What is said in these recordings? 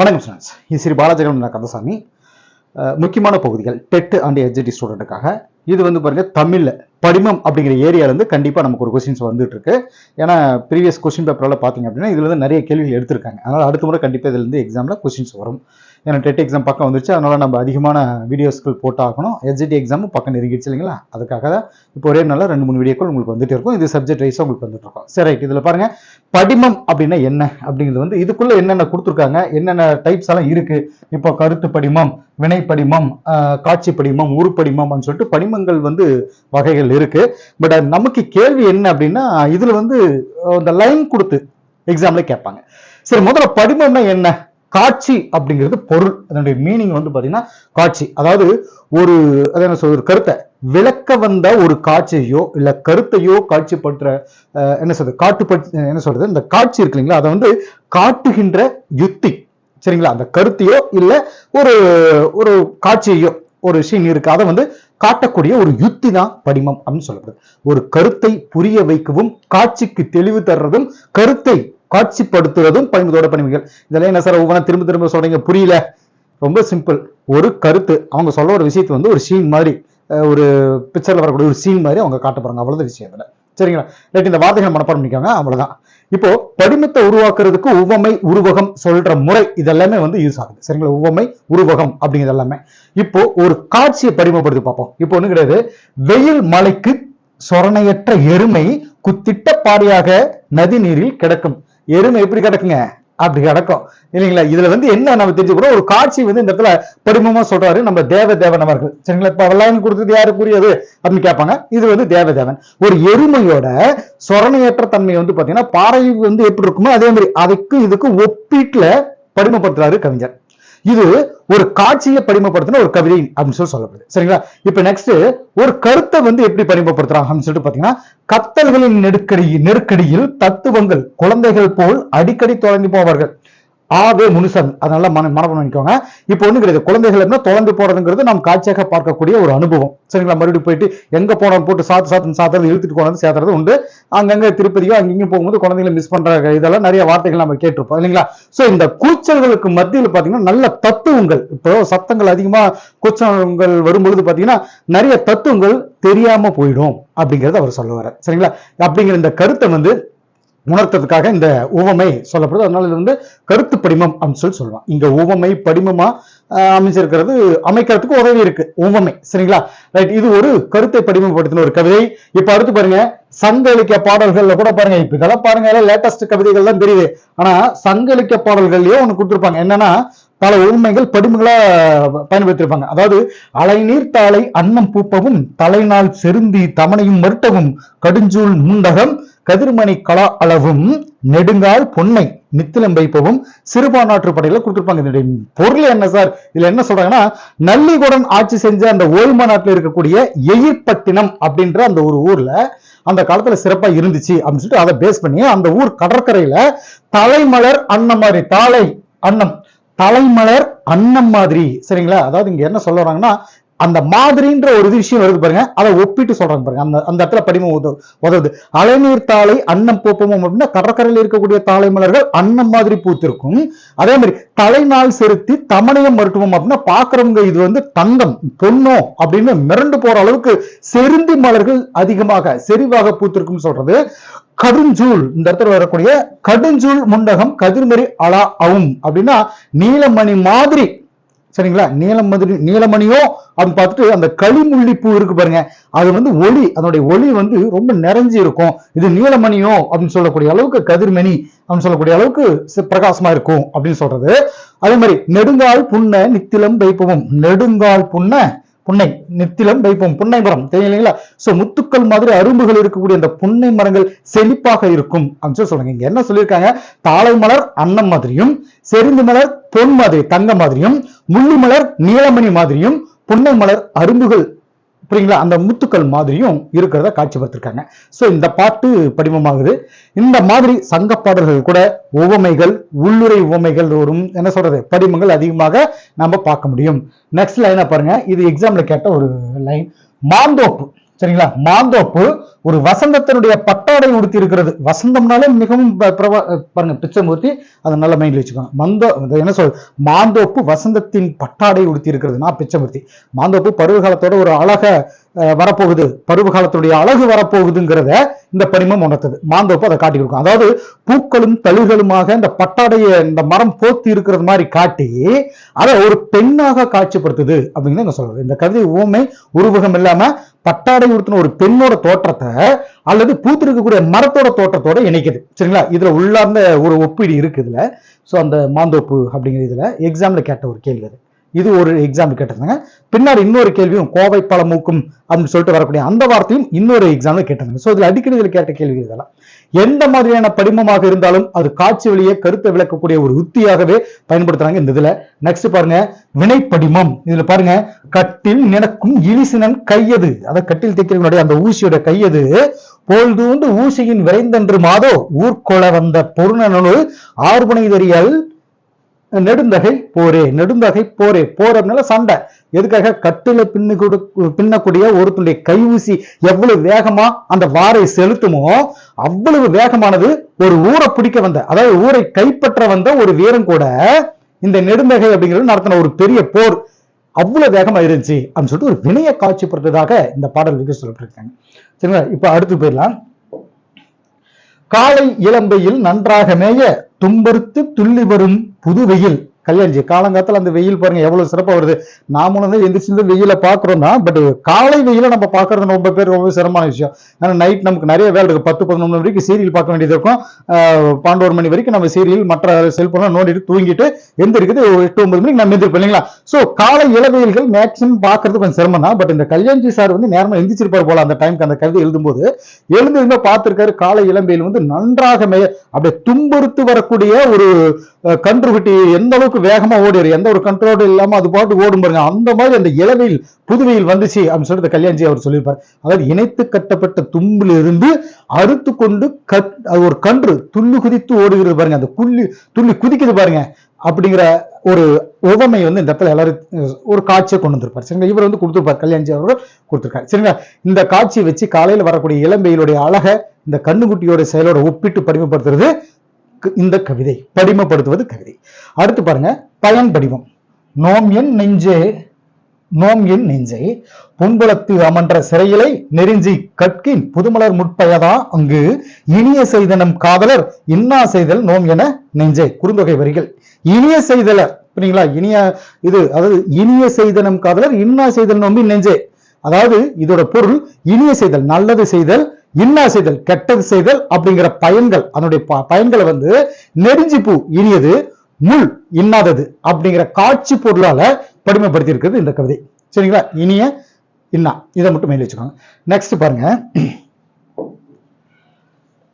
வணக்கம் ஸ்டூடெண்ட்ஸ் இது ஸ்ரீ பாலாஜகன் கந்தசாமி. முக்கியமான பகுதிகள் டெட் அண்ட் எஜிடி ஸ்டூடெண்ட்டுக்காக இது வந்து பாருங்க தமிழ்ல படிமம் அப்படிங்கிற ஏரியால இருந்து கண்டிப்பா நமக்கு ஒரு கொஸ்டின்ஸ் வந்துட்டு இருக்கு. ஏன்னா ப்ரீவியஸ் கொஸ்டின் பேப்பரில் பார்த்தீங்க அப்படின்னா இதுல இருந்து நிறைய கேள்விகள் எடுத்திருக்காங்க. அதனால் அடுத்த முறை கண்டிப்பாக இதுல இருந்து எக்ஸாம்ல கொஸ்டின்ஸ் வரும். ஏன்னா டெட் எக்ஸாம் பக்கம் வந்துருச்சு. அதனால் நம்ம அதிகமான வீடியோஸ்கள் போட்டாகணும். எஸ்ஜிடி எக்ஸாமும் பக்கம் நெருங்கிடுச்சு இல்லைங்களா? அதுக்காக தான் இப்போ ஒரே நாளில் ரெண்டு மூணு வீடியோக்கள் உங்களுக்கு வந்துட்டு இருக்கும். இது சப்ஜெக்ட் வைஸாக உங்களுக்கு வந்துட்டு இருக்கும். சரி ரைட் இதில் பாருங்கள் படிமம் அப்படின்னா என்ன? அப்படிங்கிறது வந்து இதுக்குள்ளே என்னென்ன கொடுத்துருக்காங்க? என்னென்ன டைப்ஸ் எல்லாம் இருக்குது இப்போ கருத்து படிமம் வினை படிமம் காட்சி படிமம் உருப்படிமம்னு சொல்லிட்டு படிமங்கள் வந்து வகைகள் இருக்குது பட் நமக்கு கேள்வி என்ன அப்படின்னா இதில் வந்து இந்த லைன் கொடுத்து எக்ஸாமில் கேட்பாங்க. சரி முதல்ல படிமம்னா என்ன? காட்சி அப்படிங்கிறது பொருள். அதனுடைய மீனிங் வந்து பாத்தீங்கன்னா காட்சி. அதாவது ஒரு அதை என்ன சொல்ற ஒரு கருத்தை. விளக்க வந்த ஒரு காட்சியோ இல்ல கருத்தையோ காட்சிப்படுத்துற என்ன சொல்றது காட்டுப்பட் என்ன சொல்றது இந்த காட்சி இருக்கு இல்லைங்களா? அதை வந்து காட்டுகின்ற யுக்தி சரிங்களா? அந்த கருத்தையோ இல்ல ஒரு ஒரு காட்சியையோ ஒரு சீன் இருக்கு. அதை வந்து காட்டக்கூடிய ஒரு யுக்தி தான் படிமம் அப்படின்னு சொல்லப்படுது. ஒரு கருத்தை புரிய வைக்கவும் காட்சிக்கு தெளிவு தர்றதும் கருத்தை காட்சிப்படுத்துவதும் பயன்பதோட பணிவுகள் இதெல்லாம் என்ன சார் ஒவ்வொன்றா திரும்ப திரும்ப சொல்றீங்க? புரியல. ரொம்ப சிம்பிள் ஒரு கருத்து. அவங்க சொல்ல ஒரு விஷயத்தை வந்து ஒரு சீன் மாதிரி ஒரு பிக்சரில் வரக்கூடிய ஒரு சீன் மாதிரி அவங்க காட்ட போறாங்க. அவ்வளோதான் விஷயம் இல்லை சரிங்களா? ரைட் இந்த வார்த்தைகளை மனப்பாடம் பண்ணிக்கோங்க. அவ்வளோதான் இப்போ படிமத்தை உருவாக்குறதுக்கு உவமை உருவகம் சொல்ற முறை இதெல்லாமே வந்து யூஸ் ஆகுது. சரிங்களா? உவமை உருவகம் அப்படிங்கிறது எல்லாமே. இப்போ ஒரு காட்சியை படிமப்படுத்தி பார்ப்போம். இப்போ ஒண்ணு கிடையாது. வெயில் மலைக்கு சொரணையற்ற எருமை குத்திட்ட பாறையாக நதி நீரில் கிடக்கும். எருமை எப்படி கிடக்குங்க? அப்படி கிடக்கும். இல்லைங்களா? இதுல வந்து என்ன நம்ம தெரிஞ்சுக்கிறோம் ஒரு காட்சி வந்து இந்த இடத்துல படிமமா சொல்றாரு நம்ம தேவ தேவன் அவர்கள் சரிங்களா? இப்ப வல்லாங்க கொடுத்தது யாருக்குரியது அப்படின்னு கேட்பாங்க. இது வந்து தேவதேவன். ஒரு எருமையோட சொரணையற்ற தன்மை வந்து பாத்தீங்கன்னா பாறை வந்து எப்படி இருக்குமோ அதே மாதிரி அதுக்கு இதுக்கு ஒப்பீட்டுல படிமப்படுத்துறாரு கவிஞர். இது ஒரு காட்சியை படிமப்படுத்தின ஒரு கவிதை அப்படின்னு சொல்லி சொல்லப்படுது. சரிங்களா? இப்ப நெக்ஸ்ட் ஒரு கருத்தை வந்து எப்படி படிமப்படுத்துறாங்க அப்படின்னு சொல்லிட்டு பாத்தீங்கன்னா கத்தல்களின் நெருக்கடி நெருக்கடியில் தத்துவங்கள் குழந்தைகள் போல் அடிக்கடி தொடங்கி போவார்கள். ஆவே முனுசன். அதனால மன மனப்பம் பண்ணிக்கோங்க. இப்போ ஒண்ணு கிடையாது குழந்தைகள் என்ன தொலைந்து போறதுங்கிறது நாம் காட்சியாக பார்க்கக்கூடிய ஒரு அனுபவம். சரிங்களா? மறுபடியும் போயிட்டு எங்க போனோம் போட்டு சாத்து சாத்து சாத்துறது இழுத்துட்டு கொண்டாந்து சேர்த்துறது உண்டு. அங்கங்க திருப்பதியோ அங்கேயும் போகும்போது குழந்தைகளை மிஸ் பண்ற இதெல்லாம் நிறைய வார்த்தைகள் நம்ம கேட்டிருப்போம். இல்லைங்களா? சோ இந்த கூச்சல்களுக்கு மத்தியில் பாத்தீங்கன்னா நல்ல தத்துவங்கள். இப்போ சத்தங்கள் அதிகமா கூச்சங்கள் வரும்பொழுது பாத்தீங்கன்னா நிறைய தத்துவங்கள் தெரியாம போயிடும் அப்படிங்கறத அவர் சொல்ல வர சரிங்களா? அப்படிங்கிற இந்த கருத்தை வந்து உணர்த்ததுக்காக இந்த உவமை சொல்லப்படுது. அதனால இது வந்து கருத்து படிமம் அப்படின்னு சொல்லி சொல்லுவான் இங்க உவமை படிமமா அமைஞ்சிருக்கிறது அமைச்சிருக்கிறது அமைக்கிறதுக்கு உதவி இருக்கு. உவமை சரிங்களா? ரைட் இது ஒரு கருத்தை படிமப்படுத்தின ஒரு கவிதை. இப்ப அடுத்து பாருங்க சங்க இலக்கிய பாடல்கள்ல கூட பாருங்க. இப்ப இதெல்லாம் பாருங்க லேட்டஸ்ட் கவிதைகள் தான் தெரியுது. ஆனா சங்க இலக்கிய பாடல்கள்லயே ஒண்ணு கொடுத்துருப்பாங்க. என்னன்னா பல உண்மைகள் படிமங்களா பயன்படுத்தியிருப்பாங்க அதாவது அலைநீர் தாளை அன்னம் பூப்பவும் தலைநாள் செருந்தி தமனையும் மருட்டவும் கடுஞ்சூல் முண்டகம் கதிர்மணி கலா அளவும் நெடுங்கால் பொன்னை நித்திலம் வைப்பவும் சிறுபான்றாற்று படையில கொடுத்திருப்பாங்க. இதனுடைய பொருள் என்ன சார்? இதுல என்ன சொல்றாங்கன்னா நல்லிகுடன் ஆட்சி செஞ்ச அந்த ஓல்மா நாட்டில் இருக்கக்கூடிய எயிர்பட்டினம் அப்படின்ற அந்த ஒரு ஊர்ல அந்த காலத்துல சிறப்பா இருந்துச்சு அப்படின்னு சொல்லிட்டு அதை பேஸ் பண்ணி அந்த ஊர் கடற்கரையில தலைமலர் அன்னம் மாதிரி தாளை அன்னம் தலைமலர் அன்னம் மாதிரி. சரிங்களா? அதாவது இங்க என்ன சொல்றாங்கன்னா அந்த மாதிரின்ற ஒரு விஷயம் வருது பாருங்க. அதை ஒப்பிட்டு சொல்றாங்க பாருங்க. அந்த அந்த இடத்துல படிமம் உதவு உதவுது. அலைநீர் தாளை அன்னம் போப்பமும் அப்படின்னா கடற்கரையில் இருக்கக்கூடிய தாளை மலர்கள் அன்னம் மாதிரி பூத்திருக்கும். அதே மாதிரி தலைநாள் செலுத்தி தமணையம் மருத்துவம் அப்படின்னா பாக்குறவங்க இது வந்து தங்கம் பொன்னோ அப்படின்னு மிரண்டு போற அளவுக்கு செருந்தி மலர்கள் அதிகமாக செறிவாக பூத்திருக்கும் சொல்றது. கடுஞ்சூல் இந்த இடத்துல வரக்கூடிய கடுஞ்சூல் முண்டகம் கதிர்மறி அலா அவும் அப்படின்னா நீலமணி மாதிரி சரிங்களா? நீலமதி நீலமணியோ? அப்படின்னு பார்த்துட்டு அந்த களிமுள்ளி பூ இருக்கு பாருங்க. அது வந்து ஒளி. அதனுடைய ஒளி வந்து ரொம்ப நிறைஞ்சு இருக்கும். இது நீலமணியோ? அப்படின்னு சொல்லக்கூடிய அளவுக்கு கதிர்மணி அப்படின்னு சொல்லக்கூடிய அளவுக்கு பிரகாசமா இருக்கும் அப்படின்னு சொல்றது. அதே மாதிரி நெடுங்கால் புன்ன நித்திலம் வைப்பவும் நெடுங்கால் புன்ன புன்னை நித்திலம் வைப்போம். புன்னை மரம். தெரியும் இல்லைங்களா? சோ முத்துக்கள் மாதிரி அரும்புகள் இருக்கக்கூடிய அந்த புன்னை மரங்கள் செழிப்பாக இருக்கும். அப்படின்னு சொல்லி இங்க என்ன சொல்லியிருக்காங்க? தாழை மலர் அன்னம் மாதிரியும் செறிந்து மலர் பொன் மாதிரி தங்க மாதிரியும் முள்ளிமலர் நீலமணி மாதிரியும் புன்னை மலர் அரும்புகள் புரியுங்களா? அந்த முத்துக்கள் மாதிரியும் இருக்கிறத காட்சிப்படுத்திருக்காங்க ஸோ இந்த பாட்டு படிமமாகுது இந்த மாதிரி சங்க பாடல்கள் கூட உவமைகள் உள்ளுரை உவமைகள் வரும் என்ன சொல்றது? படிமங்கள் அதிகமாக நம்ம பார்க்க முடியும். நெக்ஸ்ட் லைனை பாருங்க. இது எக்ஸாம்ல கேட்ட ஒரு லைன் மாந்தோப்பு சரிங்களா? மாந்தோப்பு ஒரு வசந்தத்தினுடைய மந்தாடை உடுத்தி இருக்கிறது வசந்தம்னாலே மிகவும் பாருங்க பிச்சமூர்த்தி அதை நல்ல மைண்ட்ல வச்சுக்கோங்க. மந்தோ என்ன சொல் மாந்தோப்பு வசந்தத்தின் பட்டாடை உடுத்தி இருக்கிறது நான் பிச்சமூர்த்தி. மாந்தோப்பு பருவ காலத்தோட ஒரு அழக வரப்போகுது. பருவ காலத்துடைய அழகு வரப்போகுதுங்கிறத இந்த பரிமம் உணர்த்தது. மாந்தோப்பு அதை காட்டி கொடுக்கும். அதாவது பூக்களும் தழுகளுமாக இந்த பட்டாடையை இந்த மரம் போத்தி இருக்கிறது மாதிரி காட்டி அதை ஒரு பெண்ணாக காட்சிப்படுத்துது அப்படின்னு நான் சொல்றது இந்த கவிதை ஊமை உருவகம் இல்லாம பட்டாடை உடுத்தின ஒரு பெண்ணோட தோற்றத்தை அல்லது பூத்திருக்கக்கூடிய மரத்தோட தோற்றத்தோட இணைக்குது. சரிங்களா? இதுல உள்ளார்ந்த ஒரு ஒப்பீடு இருக்குதுல. ஸோ அந்த மாந்தோப்பு அப்படிங்கிற இதுல எக்ஸாம்ல கேட்ட ஒரு கேள்வி அது. இது ஒரு எக்ஸாம்பிள் கேட்டிருந்தாங்க. பின்னாடி இன்னொரு கேள்வியும் கோவை பழமூக்கும் அப்படின்னு சொல்லிட்டு வரக்கூடிய அந்த வார்த்தையும் இன்னொரு எக்ஸாம்ல கேட்டிருந்தாங்க. ஸோ இதுல அடிக்கடி இதில் கேட்ட கேள்வி இதெல்லாம். எந்த மாதிரியான படிமமாக இருந்தாலும் அது காட்சி வழியே கருத்தை விளக்கக்கூடிய ஒரு உத்தியாகவே பயன்படுத்துறாங்க இந்த இதுல. நெக்ஸ்ட் பாருங்க வினைப்படிமம். இதுல பாருங்க கட்டில் நினக்கும் இலிசினன் கையது. அதை கட்டில் தைக்கிறவனுடைய அந்த ஊசியோட கையது. போல்தூண்டு ஊசியின் விரைந்தன்று மாதோ ஊர்கொள வந்த பொருணனு ஆர்பனைதறியல் நெடுந்தகை போரே நெடுந்தகை போரே. போர் அப்படின்னால சண்டை. எதுக்காக? கட்டில பின்னு கொடு- பின்னக்கூடிய ஒருத்தனுடைய கை ஊசி எவ்வளவு வேகமா அந்த வாரை செலுத்துமோ அவ்வளவு வேகமானது ஒரு ஊரை பிடிக்க வந்த அதாவது ஊரை கைப்பற்ற வந்த ஒரு வீரன் கூட இந்த நெடுந்தகை அப்படிங்கிறது நடத்தின ஒரு பெரிய போர் அவ்வளவு வேகமா இருந்துச்சு அப்படின்னு சொல்லிட்டு ஒரு வினைய காட்சிப்படுத்துவதாக இந்த பாடல் வந்து சொல்லப்பட்டிருக்காங்க. சரிங்களா? இப்ப அடுத்து போயிடலாம். காலை இளம்பையில் நன்றாக மேய தும்பறுத்து துள்ளி வரும் புது வெயில் கல்யாண்ஜி காலங்காத்தில் அந்த வெயில் பாருங்க எவ்வளவு சிறப்பாக வருது. நாமளும் தான் எந்திரிச்சு வெயில பாக்குறோம் தான் பட் காலை வெயில நம்ம பார்க்கறது ரொம்ப பேர் ரொம்ப சிரமமான விஷயம். ஏன்னா நைட் நமக்கு நிறைய வேலை இருக்கு. பத்து பதினொன்று மணி வரைக்கும் சீரியல் பார்க்க வேண்டியது இருக்கும். பன்னெண்டு மணி வரைக்கும் நம்ம சீரியல் மற்ற செல்போன்லாம் நோண்டிட்டு தூங்கிட்டு எந்திரிக்குது ஒரு எட்டு ஒன்பது மணிக்கு நம்ம எந்திரிப்போம் இல்லைங்களா? சோ காலை இளவெயில்கள் மேக்சிமம் பார்க்கறது கொஞ்சம் சிரமம் தான். பட் இந்த கல்யாண்ஜி சார் வந்து நேரமாக எந்திரிச்சிருப்பார் போல அந்த டைம்க்கு அந்த கவிதை எழுதும்போது. எழுந்து பார்த்திருக்காரு காலை இளம்பெயில் வந்து நன்றாக மே அப்படியே துன்புறுத்து வரக்கூடிய ஒரு கன்றுகுட்டி எந்த அளவுக்கு வேகமா ஓடிரு எந்த ஒரு கண்ட்ரோல் இல்லாம அது பாட்டு ஓடும் பாருங்க. அந்த மாதிரி அந்த இளவையில் புதுவையில் வந்துச்சு அப்படின்னு சொல்லிட்டு கல்யாண்ஜி அவர் சொல்லியிருப்பார். அதாவது இணைத்து கட்டப்பட்ட தும்பில் இருந்து அறுத்து கொண்டு கட் அது ஒரு கன்று துள்ளு குதித்து ஓடுகிறது பாருங்க. அந்த குள்ளி துள்ளி குதிக்குது பாருங்க அப்படிங்கிற ஒரு உவமை வந்து இந்த இடத்துல எல்லாரும் ஒரு காட்சியை கொண்டு வந்திருப்பார். சரிங்களா? இவர் வந்து கொடுத்துருப்பார். கல்யாண்ஜி அவர்கள் கொடுத்துருக்காரு. சரிங்களா? இந்த காட்சியை வச்சு காலையில வரக்கூடிய இளம்பெயிலுடைய அழகை இந்த கண்ணுக்குட்டியோட செயலோட ஒப்பிட்டு படிமப்படுத்துறது இந்த கவிதை படிமப்படுத்துவது கவிதை. அடுத்து பாருங்க பயன் படிவம். நோம் என் நெஞ்சே நோம் என் நெஞ்சை புன்புலத்து அமன்ற சிறையிலை நெறிஞ்சி கற்கின். புதுமலர் முற்பயதா அங்கு இனிய செய்தனம் காதலர் இன்னா செய்தல் நோம் என நெஞ்சை. குறுந்தொகை வரிகள். இனிய செய்தலர் புரியுங்களா இனிய இது அதாவது இனிய செய்தனம் காதலர் இன்னா செய்தல் நோம்பி நெஞ்சே. அதாவது இதோட பொருள் இனிய செய்தல் நல்லது செய்தல் இன்னா செய்தல் கெட்டது செய்தல் அப்படிங்கிற பயன்கள் அதனுடைய ப- பயன்களை வந்து நெறிஞ்சி பூ இனியது முள் இன்னாதது அப்படிங்கிற காட்சி பொருளால படிமைப்படுத்தி இருக்கிறது இந்த கவிதை. சரிங்களா? இனிய இன்னா. இதை மட்டும் மெயில் வச்சுக்கோங்க. நெக்ஸ்ட் பாருங்க.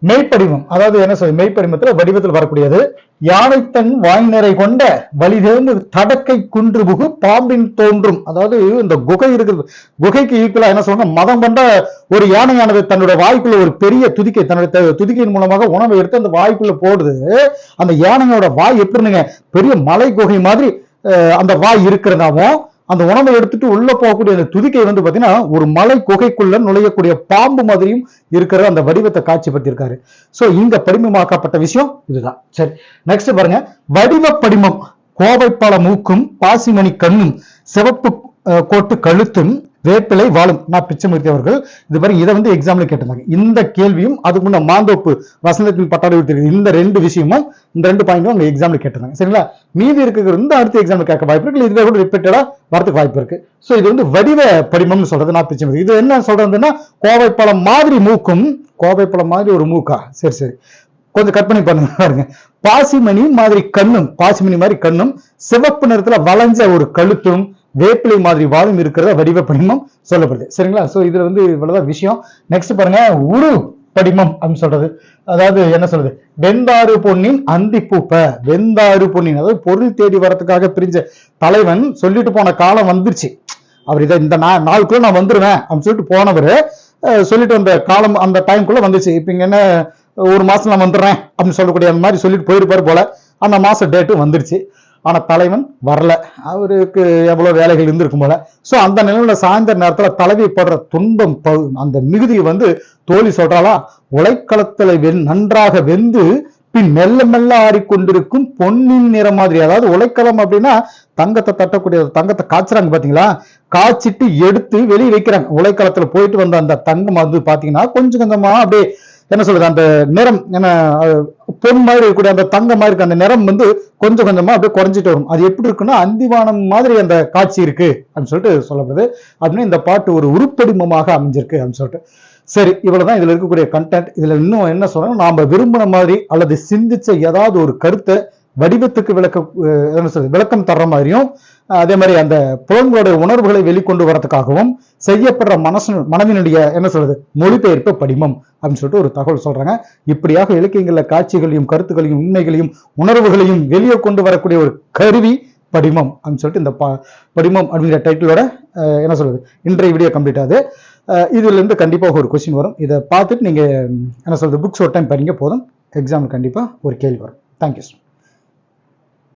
மெய்ப்படிமம் அதாவது என்ன சொல்றது? மெய்ப்படிமத்துல வடிவத்தில் வரக்கூடியது யானைத்தன் வாய் நிறை கொண்ட வலிதேர்ந்து தடக்கை குன்று புகு பாம்பின் தோன்றும். அதாவது இந்த குகை இருக்குது குகைக்கு ஈக்குவலா என்ன சொல்றாங்க? மதம் கொண்ட ஒரு யானையானது தன்னுடைய வாய்க்குள்ள ஒரு பெரிய துதிக்கை தன்னுடைய துதிக்கையின் மூலமாக உணவை எடுத்து அந்த வாய்க்குள்ள போடுது. அந்த யானையோட வாய் எப்படினுங்க பெரிய மலை குகை மாதிரி அந்த வாய் இருக்கிறதாவும் அந்த உணவை எடுத்துட்டு உள்ள போகக்கூடிய அந்த துதிக்கை வந்து பாத்தீங்கன்னா ஒரு மலை குகைக்குள்ள நுழையக்கூடிய பாம்பு மாதிரியும் இருக்கிற அந்த வடிவத்தை காட்சிப்படுத்தியிருக்காரு. சோ இங்க படிமமாக்கப்பட்ட விஷயம் இதுதான். சரி நெக்ஸ்ட் பாருங்க. வடிவ படிமம் கோவைப்பழ மூக்கும் பாசிமணி கண்ணும் சிவப்பு கோட்டு கழுத்தும் வேப்பிலை வாழும். நான் பிச்சைமூர்த்தி அவர்கள். இது பாருங்க இதை வந்து எக்ஸாம்ல கேட்டிருந்தாங்க. இந்த கேள்வியும் அதுக்கு முன்ன மாந்தோப்பு வசந்தத்தில் பட்டாளி விட்டு இந்த ரெண்டு விஷயமும் இந்த ரெண்டு பாயிண்டும் அவங்க எக்ஸாம்ல கேட்டிருந்தாங்க. சரிங்களா? மீதி இருக்கிறது இந்த அடுத்த எக்ஸாம்ல கேட்க வாய்ப்பு இருக்கு. இதுவே கூட ரிப்பீட்டடா வரதுக்கு வாய்ப்பு இருக்கு. சோ இது வந்து வடிவ படிமம்னு சொல்றது நான் பிச்சைமூர்த்தி. இது என்ன சொல்றதுன்னா கோவைப்பழம் மாதிரி மூக்கும் கோவைப்பழம் மாதிரி ஒரு மூக்கா? சரி சரி. கொஞ்சம் கற்பனை பண்ணுங்க பாருங்க. பாசிமணி மாதிரி கண்ணும் பாசிமணி மாதிரி கண்ணும் சிவப்பு நிறத்துல வளைஞ்ச ஒரு கழுத்தும் வேப்பிலை மாதிரி வாழும் இருக்கிறத வடிவ படிமம் சொல்லப்படுது. சரிங்களா? சோ இதுல வந்து இவ்வளவுதான் விஷயம். நெக்ஸ்ட் பாருங்க உரு படிமம் அப்படின்னு சொல்றது. அதாவது என்ன சொல்றது? வெந்தாறு பொன்னின் அந்தி பூப்ப. வெந்தாறு பொன்னின் அதாவது பொருள் தேடி வரத்துக்காக பிரிஞ்ச தலைவன் சொல்லிட்டு போன காலம் வந்துருச்சு. அவர் இதை இந்த நா- நாளுக்குள்ள நான் வந்துருவேன் அப்படின்னு சொல்லிட்டு போனவர் சொல்லிட்டு வந்த காலம் அந்த டைம்குள்ள வந்துச்சு. இப்ப இங்க என்ன ஒரு மாசம் நான் வந்துடுறேன் அப்படின்னு சொல்லக்கூடிய அந்த மாதிரி சொல்லிட்டு போயிருப்பாரு போல. அந்த மாசம் டேட்டும் வந்துருச்சு. ஆனால் தலைவன் வரல. அவருக்கு எவ்வளோ வேலைகள் இருந்திருக்கும் போல. ஸோ அந்த நிலையில சாயந்தர நேரத்தில் தலைவி படுற துன்பம் அந்த மிகுதியை வந்து தோழி சொல்றாளா? உழைக்களத்தில் வெண் நன்றாக வெந்து பின் மெல்ல மெல்ல ஆறிக்கொண்டிருக்கும் பொன்னின் நிறம் மாதிரி. அதாவது உலைக்களம் அப்படின்னா தங்கத்தை தட்டக்கூடிய தங்கத்தை காய்ச்சுறாங்க பாத்தீங்களா? காய்ச்சிட்டு எடுத்து வெளியே வைக்கிறாங்க. உலைக்களத்துல போயிட்டு வந்த அந்த தங்கம் வந்து பாத்தீங்கன்னா கொஞ்சம் கொஞ்சமா அப்படியே என்ன சொல்றது அந்த நிறம் என்ன பொன் மாதிரி இருக்கக்கூடிய அந்த தங்கம் மாதிரி இருக்க அந்த நிறம் வந்து கொஞ்சம் கொஞ்சமா அப்படியே குறைஞ்சிட்டு வரும். அது எப்படி இருக்குன்னா அந்திவானம் மாதிரி அந்த காட்சி இருக்கு அப்படின்னு சொல்லிட்டு சொல்லப்படுது. அப்படின்னு இந்த பாட்டு ஒரு உருப்படிமமாக அமைஞ்சிருக்கு அப்படின்னு சொல்லிட்டு. சரி இவ்வளவுதான் இதுல இருக்கக்கூடிய கண்டென்ட் இதுல இன்னும் என்ன சொல்றோம் நாம விரும்பின மாதிரி அல்லது சிந்திச்ச ஏதாவது ஒரு கருத்தை வடிவத்துக்கு விளக்க என்ன சொல்றது விளக்கம் தர்ற மாதிரியும் அதே மாதிரி அந்த புலன்களுடைய உணர்வுகளை வெளிக்கொண்டு வரதுக்காகவும் செய்யப்படுற மனசு மனதினுடைய என்ன சொல்றது மொழிபெயர்ப்பு படிமம் அப்படின்னு சொல்லிட்டு ஒரு தகவல் சொல்றாங்க. இப்படியாக இலக்கியங்கள்ல காட்சிகளையும் கருத்துக்களையும் உண்மைகளையும் உணர்வுகளையும் வெளியே கொண்டு வரக்கூடிய ஒரு கருவி படிமம் அப்படின்னு சொல்லிட்டு இந்த படிமம் அப்படிங்கிற டைட்டிலோட என்ன சொல்றது இன்றைய வீடியோ கம்ப்ளீட் ஆகுது. இதுலேருந்து இதுல இருந்து கண்டிப்பாக ஒரு கொஸ்டின் வரும். இதை பார்த்துட்டு நீங்கள் என்ன சொல்றது புக்ஸ் ஒரு டைம் படிங்க போதும். எக்ஸாம் கண்டிப்பாக ஒரு கேள்வி வரும். தேங்க்யூ